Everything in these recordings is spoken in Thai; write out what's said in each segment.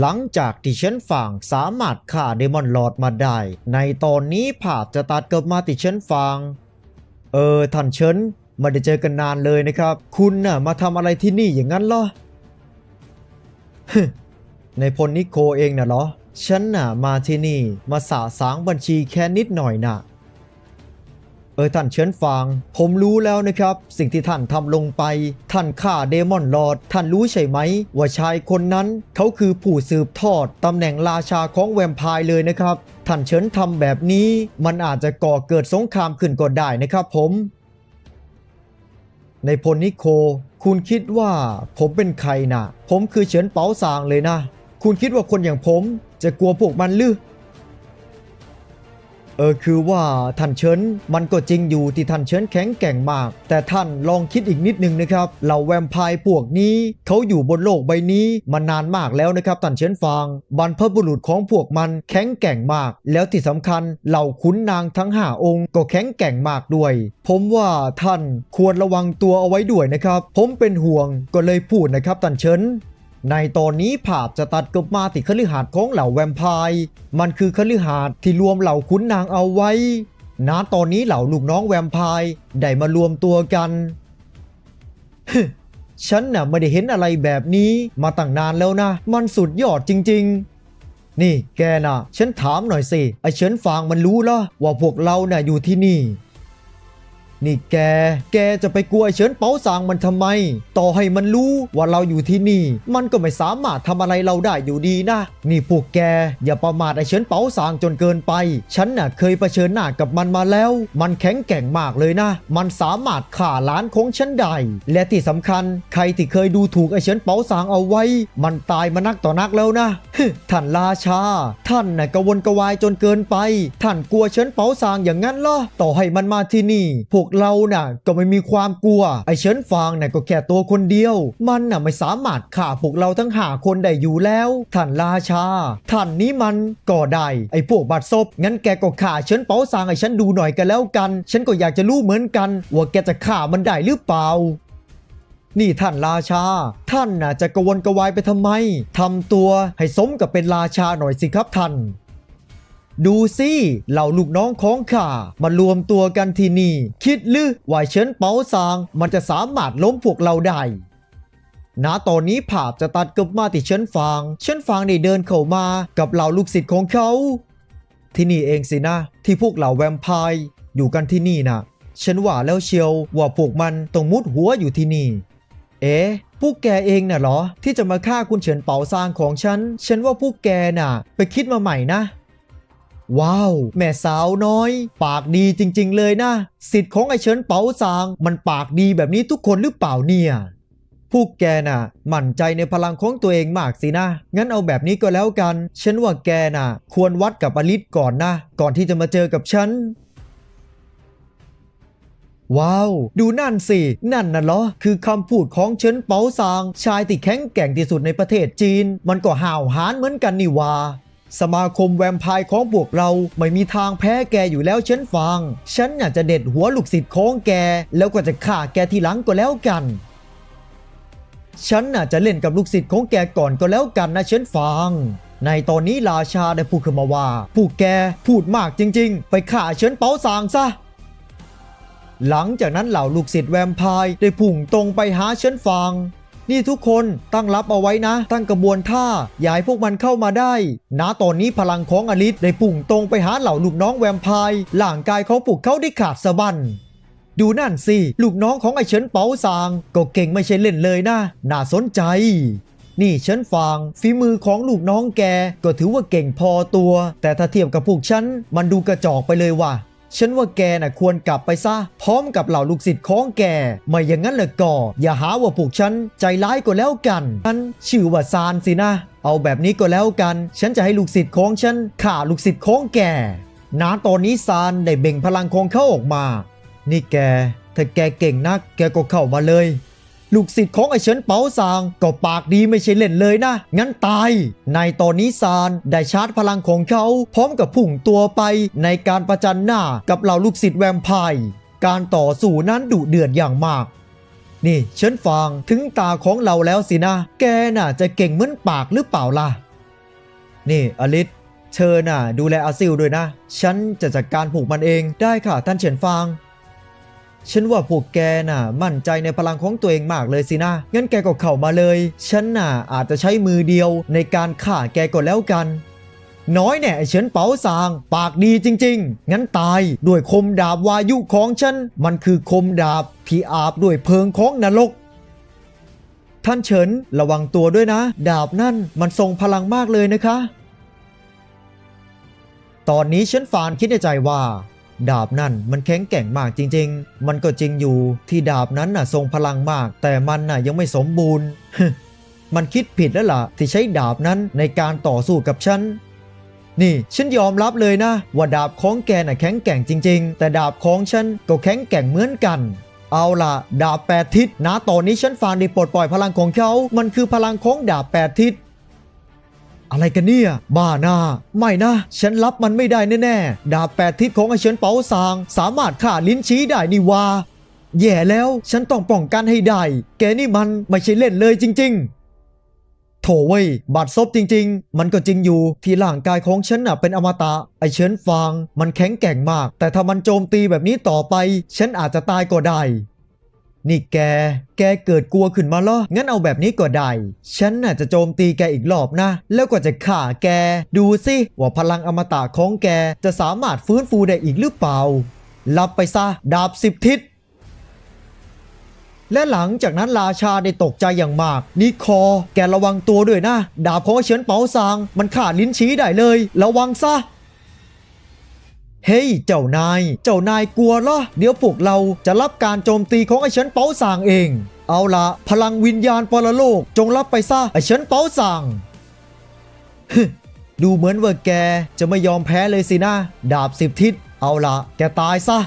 หลังจากที่ฉันฟังสามารถฆ่าเดมอนลอร์ดมาได้ ในตอนนี้ภาพจะตัดกลับมาที่ฉันฟังเออท่านเฉินไม่ได้เจอกันนานเลยนะครับ คุณน่ะมาทำอะไรที่นี่อย่างนั้นเหรอในพลนิโคเองน่ะเหรอ ฉันน่ะมาที่นี่มาสาสางบัญชีแค่นิดหน่อยน่ะ เออท่านเชิญฟัง ผมรู้แล้วนะครับ สิ่งที่ท่านทำลงไป ท่านฆ่าเดมอนลอร์ดท่านรู้ใช่ไหม ว่าชายคนนั้นเขาคือผู้สืบทอดตำแหน่งราชาของแวมไพร์เลยนะครับ ท่านเชิญทำแบบนี้ มันอาจจะก่อเกิดสงครามขึ้นก็ได้นะครับผม ในพลนิโค คุณคิดว่าผมเป็นใครนะผมคือเฉินเปาซางเลยนะ คุณคิดว่าคนอย่างผมจะกลัวพวกมันหรือ เออคือว่าท่านเฉินมันก็จริงอยู่ที่ท่านเฉินแข็งแกร่งมาก แต่ท่านลองคิดอีกนิดนึงนะครับเหล่าแวมไพร์พวกนี้เขาอยู่บนโลกใบนี้มานานมากแล้วนะครับท่านเฉินฟาง บรรพบุรุษของพวกมันแข็งแกร่งมาก แล้วที่สำคัญเหล่าขุนนางทั้งห้าองค์ก็แข็งแกร่งมากด้วย ผมว่าท่านควรระวังตัวเอาไว้ด้วยนะครับ ผมเป็นห่วงก็เลยพูดนะครับท่านเฉิน ในตอนนี้ภาพจะตัดกลับมาที่คฤหาสน์ของเหล่าแวมไพร์มันคือคฤหาสน์ที่รวมเหล่าขุนนางเอาไว้ณตอนนี้เหล่าลูกน้องแวมไพร์ได้มารวมตัวกันฉันน่ะไม่ได้เห็นอะไรแบบนี้มาตั้งนานแล้วนะ มันสุดยอดจริง ๆ นี่แกน่ะ ฉันถามหน่อยสิ ไอ้เฉินฟางมันรู้เหรอว่าพวกเราน่ะอยู่ที่นี่ นี่แก แกจะไปกลัวเฉินเปาซางมันทำไม ต่อให้มันรู้ว่าเราอยู่ที่นี่ มันก็ไม่สามารถทำอะไรเราได้อยู่ดีนะ นี่พวกแก อย่าประมาทไอเฉินเปาซางจนเกินไป ฉันน่ะเคยเผชิญหน้ากับมันมาแล้ว มันแข็งแกร่งมากเลยนะ มันสามารถฆ่าหลานของฉันได้ และที่สำคัญ ใครที่เคยดูถูกไอเฉินเปาซางเอาไว้ มันตายมานักต่อนักแล้วนะท่านราชา ท่านน่ะกวนกวายจนเกินไป ท่านกลัวเฉินเปาซางอย่างนั้นเหรอ ต่อให้มันมาที่นี่ พวกเราน่ะก็ไม่มีความกลัว ไอ้เฉินฟางน่ะก็แค่ตัวคนเดียว มันน่ะไม่สามารถฆ่าพวกเราทั้งหาคนได้อยู่แล้ว ท่านราชา ท่านนี้มันก็ได้ไอ้พวกบัดซบงั้นแกก็ฆ่าเฉินเปาซางให้ฉันดูหน่อยกันแล้วกัน ฉันก็อยากจะรู้เหมือนกันว่าแกจะฆ่ามันได้หรือเปล่านี่ท่านราชา ท่านน่ะจะกวนกวายไปทำไม ทำตัวให้สมกับเป็นราชาหน่อยสิครับท่าน ดูสิเหล่าลูกน้องของข้ามารวมตัวกันที่นี่ คิดหรือว่าเฉินเปาซาง มันจะสามารถล้มพวกเราได้ณตอนนี้ภาพจะตัดกลับมาที่เฉินฟางเฉินฟางได้เดินเข้ามากับเหล่าลูกศิษย์ของเขา ที่นี่เองสินะ ที่พวกเหล่าแวมไพร์อยู่กันที่นี่นะฉันว่าแล้วเชียวว่าพวกมันต้องมุดหัวอยู่ที่นี่ เอ๊ะพวกแกเองน่ะเหรอ ที่จะมาฆ่าคุณเฉินเปาซางของฉัน ฉันว่าพวกแกน่ะ ไปคิดมาใหม่นะ ว้าว แม่สาวน้อย ปากดีจริงๆเลยนะ สิทธิ์ของไอเฉินเปาซาง มันปากดีแบบนี้ทุกคนหรือเปล่าเนี่ยพวกแกน่ะ มั่นใจในพลังของตัวเองมากสินะ งั้นเอาแบบนี้ก็แล้วกัน ฉันว่าแกน่ะ ควรวัดกับอลิสก่อนนะ ก่อนที่จะมาเจอกับฉัน ว้าว ดูนั่นสิ นั่นน่ะเหรอ คือคำพูดของเฉินเปาซาง ชายที่แข็งแกร่งที่สุดในประเทศจีน มันก็ห่าวหาญเหมือนกันนี่วา สมาคมแวมไพร์ของพวกเราไม่มีทางแพ้แกอยู่แล้วเฉินฟางฉันน่ะจะเด็ดหัวลูกศิษย์ของแก แล้วก็จะฆ่าแกทีหลังก็แล้วกัน ฉันน่ะจะเล่นกับลูกศิษย์ของแกก่อนก็แล้วกันนะเฉินฟางในตอนนี้ราชาได้พูดขึ้นมาว่าพวกแกพูดมากจริง ๆ ไปฆ่าเฉินเปาซางซะหลังจากนั้นเหล่าลูกศิษย์แวมไพร์ได้พุ่งตรงไปหาเฉินฟาง นี่ทุกคนตั้งรับเอาไว้นะ ตั้งกระบวนท่าอย่าให้พวกมันเข้ามาได้ณตอนนี้พลังของอลิสได้พุ่งตรงไปหาเหล่าลูกน้องแวมไพร์ร่างกายเของพวกเขาได้ขาดสะบั้นดูนั่นสิ ลูกน้องของไอ้เฉินเปาซาง ก็เก่งไม่ใช่เล่นเลยนะ น่าสนใจ นี่ฉินฟางฝีมือของลูกน้องแก ก็ถือว่าเก่งพอตัว แต่ถ้าเทียบกับพวกฉัน มันดูกระจอกไปเลยว่ะ ฉันว่าแกน่ะควรกลับไปซะ พร้อมกับเหล่าลูกศิษย์ของแก ไม่อย่างนั้นเลยก่อ อย่าหาว่าพวกฉันใจร้ายก็แล้วกันฉันชื่อว่าซานสินะ เอาแบบนี้ก็แล้วกัน ฉันจะให้ลูกศิษย์ของฉันฆ่าลูกศิษย์ของแกนาตอนนี้ซานได้เบ่งพลังของเขาออกมา นี่แก ถ้าแกเก่งนัก แกก็เข้ามาเลย ลูกศิษย์ของไอเฉินเปาซางก็ปากดีไม่ใช่เล่นเลยนะ งั้นตาย ในตอนนี้ซานได้ชาร์จพลังของเขา พร้อมกับพุ่งตัวไปในการประจันหน้ากับเหล่าลูกศิษย์แวมไพร์การต่อสู้นั้นดุเดือดอย่างมาก นี่เฉันฟังถึงตาของเราแล้วสินะ แกน่ะจะเก่งเหมือนปากหรือเปล่าล่ะ นี่อลิสเธอน่ะ ดูแลอาซิลด้วยนะ ฉันจะจัดการผูกมันเองได้ค่ะท่านเฉินฟาง ฉันว่าพวกแกน่ะ มั่นใจในพลังของตัวเองมากเลยสินะ งั้นแกก็เข้ามาเลย ฉันน่ะอาจจะใช้มือเดียวในการฆ่าแกก็แล้วกัน น้อยแน่เฉินเป๋าซาง ปากดีจริง ๆ งั้นตายด้วยคมดาบวายุของฉัน มันคือคมดาบที่อาบด้วยเพลิงของนรกท่านเฉินระวังตัวด้วยนะ ดาบนั่นมันทรงพลังมากเลยนะคะ ตอนนี้ฉินฟานคิดในใจว่า ดาบนั่นมันแข็งแกร่งมากจริง ๆ มันก็จริงอยู่ที่ดาบนั้นน่ะทรงพลังมาก แต่มันน่ะยังไม่สมบูรณ์มันคิดผิดแล้วล่ะ ที่ใช้ดาบนั้นในการต่อสู้กับฉัน นี่ฉันยอมรับเลยนะ ว่าดาบของแกน่ะแข็งแกร่งจริง ๆ แต่ดาบของฉันก็แข็งแกร่งเหมือนกัน เอาล่ะ ดาบแปดทิศนะตอนนี้ฉันฟานได้ปลดปล่อยพลังของเขา มันคือพลังของดาบแปดทิศ อะไรกันเนี่ย บ้าหน้า ไม่นะ ฉันรับมันไม่ได้แน่ๆ ดาบแปดทิศของไอเฉินเปาซาง สามารถฆ่าลิ้นชี้ได้นี่วาแย่แล้วฉันต้องป้องกันให้ได้ แกนี่มันไม่ใช่เล่นเลยจริง ๆโถเว้ยบาดซบจริง ๆ มันก็จริงอยู่ที่ร่างกายของฉันน่ะเป็นอมตะ ไอเฉินฟาง มันแข็งแกร่งมาก แต่ถ้ามันโจมตีแบบนี้ต่อไป ฉันอาจจะตายก็ได้ นี่แก แกเกิดกลัวขึ้นมาเหรอ งั้นเอาแบบนี้ก็ได้ ฉันน่ะจะโจมตีแกอีกรอบนะ แล้วก็จะฆ่าแก ดูสิว่าพลังอมตะของแกจะสามารถฟื้นฟูได้อีกหรือเปล่า รับไปซะ ดาบสิบทิศ และหลังจากนั้นราชาได้ตกใจอย่างมาก นิคอ แกระวังตัวด้วยนะ ดาบของเฉินเปาซาง มันขาดลิ้นชี้ได้เลย ระวังซะ เฮ้ย เจ้านาย เจ้านายกลัวเหรอ เดี๋ยวพวกเราจะรับการโจมตีของไอ้เฉินเปาสางเอง เอาละพลังวิญญาณปรโลก จงรับไปซะไอ้เฉินเปาสางฮึดูเหมือนว่าแกจะไม่ยอมแพ้เลยสินะ ดาบสิบทิศ เอาละแกตายซะ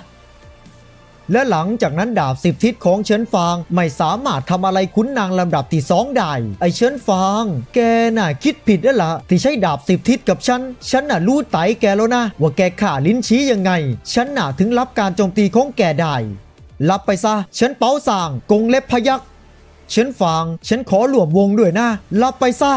และหลังจากนั้นดาบสิบทิศของเฉินฟางไม่สามารถทำอะไรคุ้นนางลำดับที่สองได้ไอเฉินฟาง แกน่ะคิดผิดแล้วล่ะที่ใช้ดาบสิบทิศกับฉัน ฉันน่ะรู้ไตแกแล้วนะ ว่าแกข่าลิ้นชี้ยังไง ฉันน่ะถึงรับการโจมตีของแกได้รับไปซะฉันเป๋าสางกงเล็บพยักเฉินฟางฉันขอหลวมวงด้วยนะรับไปซะ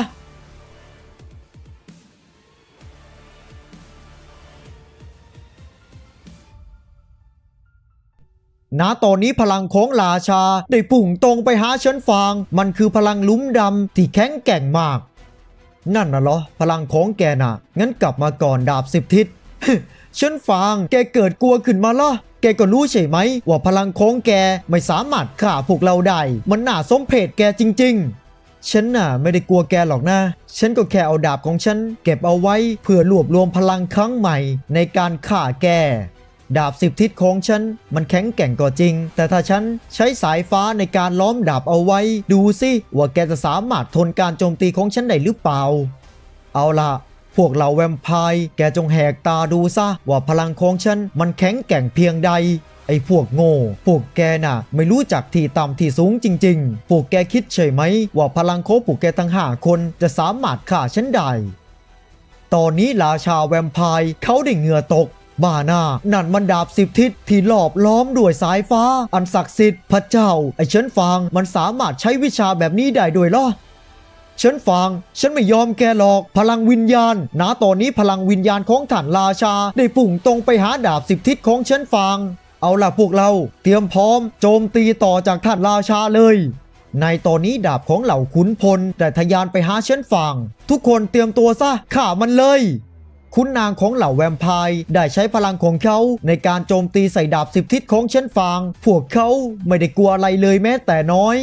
ณตอนนี้พลังของราชาได้พุ่งตรงไปหาเฉินฟาง มันคือพลังลุ้มดำที่แข็งแกร่งมาก นั่นน่ะเหรอ พลังของแกน่ะ งั้นกลับมาก่อนดาบสิบทิศเฉินฟาง แกเกิดกลัวขึ้นมาละแกก็รู้ใช่ไหม ว่าพลังของแกไม่สามารถฆ่าพวกเราได้ มันน่าสมเพชแกจริง ๆ ฉันน่ะไม่ได้กลัวแกหรอกนะ ฉันก็แค่เอาดาบของฉัน เก็บเอาไว้เพื่อรวบรวมพลังครั้งใหม่ในการฆ่าแก ดาบสิบทิศของฉัน มันแข็งแกร่งก็จริง แต่ถ้าฉันใช้สายฟ้าในการล้อมดาบเอาไว้ ดูสิว่าแกจะสามารถทนการโจมตีของฉันได้หรือเปล่า เอาล่ะ พวกเราแวมไพร์แกจงแหกตาดูซะว่าพลังของฉันมันแข็งแกร่งเพียงใดไอ้พวกโง่ พวกแกน่ะ ไม่รู้จักที่ต่ำที่สูงจริง ๆ พวกแกคิดใช่ไหม ว่าพลังโคพวกแกทั้งห้าคนจะสามารถฆ่าฉันได้ ตอนนี้ราชาแวมไพร์เขาได้เหงื่อตก บ้าหน้านั่นมันดาบสิบทิศที่หลอบล้อมด้วยสายฟ้า อันศักดิ์สิทธิ์พระเจ้า ไอ้เฉินฟางมันสามารถใช้วิชาแบบนี้ได้ด้วยเหรอฉันฟังฉันไม่ยอมแกหรอก พลังวิญญาณณตอนนี้พลังวิญญาณของท่านราชา ได้ปุ่งตรงไปหาดาบสิบทิศของฉันฟังเอาล่ะพวกเรา เตรียมพร้อม โจมตีต่อจากท่านราชาเลยในตอนนี้ดาบของเหล่าขุนพลแต่ทะยานไปหาเช่นฟังทุกคนเตรียมตัวซะข่ามันเลย คุณนางของเหล่าแวมไพร์ได้ใช้พลังของเขาในการโจมตีใส่ดาบสิบทิศของเช่นฟาง พวกเขาไม่ได้กลัวอะไรเลยแม้แต่น้อย